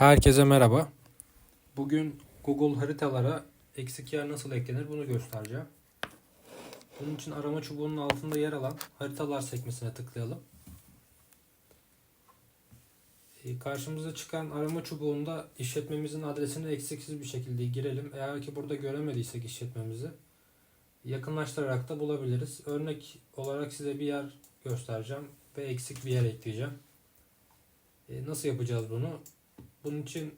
Herkese merhaba. Bugün Google haritalara eksik yer nasıl eklenir bunu göstereceğim. Bunun için arama çubuğunun altında yer alan haritalar sekmesine tıklayalım. Ee, Karşımıza çıkan arama çubuğunda işletmemizin adresini eksiksiz bir şekilde girelim. Eğer ki burada göremediysek işletmemizi yakınlaştırarak da bulabiliriz. Örnek olarak size bir yer göstereceğim ve eksik bir yer ekleyeceğim. Ee, Nasıl yapacağız bunu? Bunun için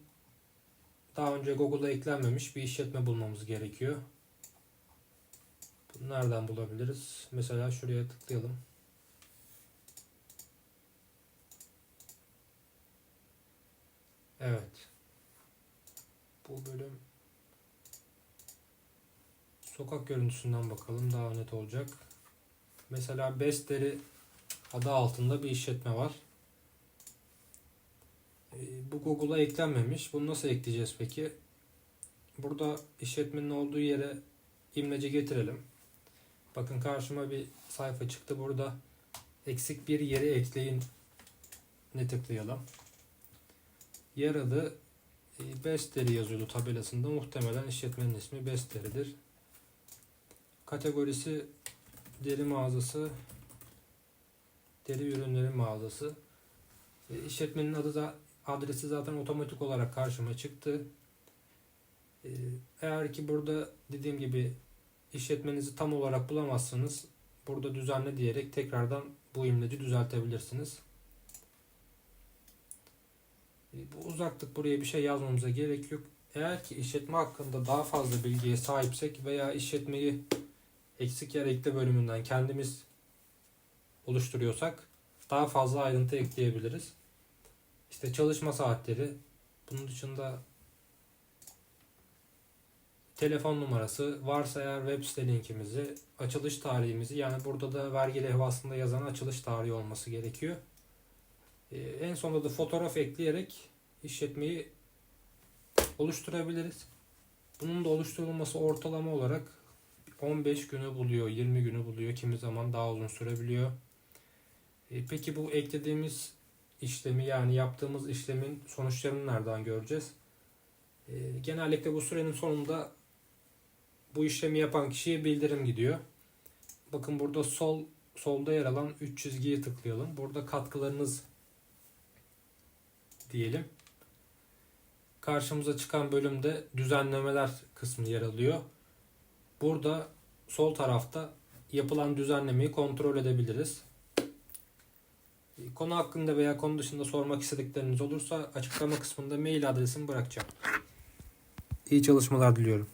daha önce Google'a eklenmemiş bir işletme bulmamız gerekiyor. Bunu nereden bulabiliriz? Mesela şuraya tıklayalım. Evet. Bu bölüm sokak görüntüsünden bakalım daha net olacak. Mesela Besteri adı altında bir işletme var. Bu Google'a eklenmemiş. Bunu nasıl ekleyeceğiz peki? Burada işletmenin olduğu yere imleci getirelim. Bakın karşıma bir sayfa çıktı. Burada eksik bir yeri ekleyin ne tıklayalım. Yer adı e, Besteri yazıyordu tabelasında. Muhtemelen işletmenin ismi Besteri'dir. Kategorisi deri mağazası, deri ürünleri mağazası. E, İşletmenin adı da adresi zaten otomatik olarak karşıma çıktı. Ee, Eğer ki burada dediğim gibi işletmenizi tam olarak bulamazsanız burada düzenle diyerek tekrardan bu imleci düzeltebilirsiniz. Ee, Bu uzaklık buraya bir şey yazmamıza gerek yok. Eğer ki işletme hakkında daha fazla bilgiye sahipsek veya işletmeyi eksik yer ekle bölümünden kendimiz oluşturuyorsak daha fazla ayrıntı ekleyebiliriz. İşte çalışma saatleri, bunun dışında telefon numarası, varsa eğer web site linkimizi, açılış tarihimizi yani burada da vergi levhasında yazan açılış tarihi olması gerekiyor. Ee, en sonunda da fotoğraf ekleyerek işletmeyi oluşturabiliriz. Bunun da oluşturulması ortalama olarak 15 günü buluyor, 20 günü buluyor. Kimi zaman daha uzun sürebiliyor. Ee, Peki bu eklediğimiz işlemi yani yaptığımız işlemin sonuçlarını nereden göreceğiz? Ee, genellikle bu sürenin sonunda bu işlemi yapan kişiye bildirim gidiyor. Bakın burada sol solda yer alan 3 çizgiye tıklayalım. Burada katkılarınız diyelim. Karşımıza çıkan bölümde düzenlemeler kısmı yer alıyor. Burada sol tarafta yapılan düzenlemeyi kontrol edebiliriz. Konu hakkında veya konu dışında sormak istedikleriniz olursa açıklama kısmında mail adresimi bırakacağım. İyi çalışmalar diliyorum.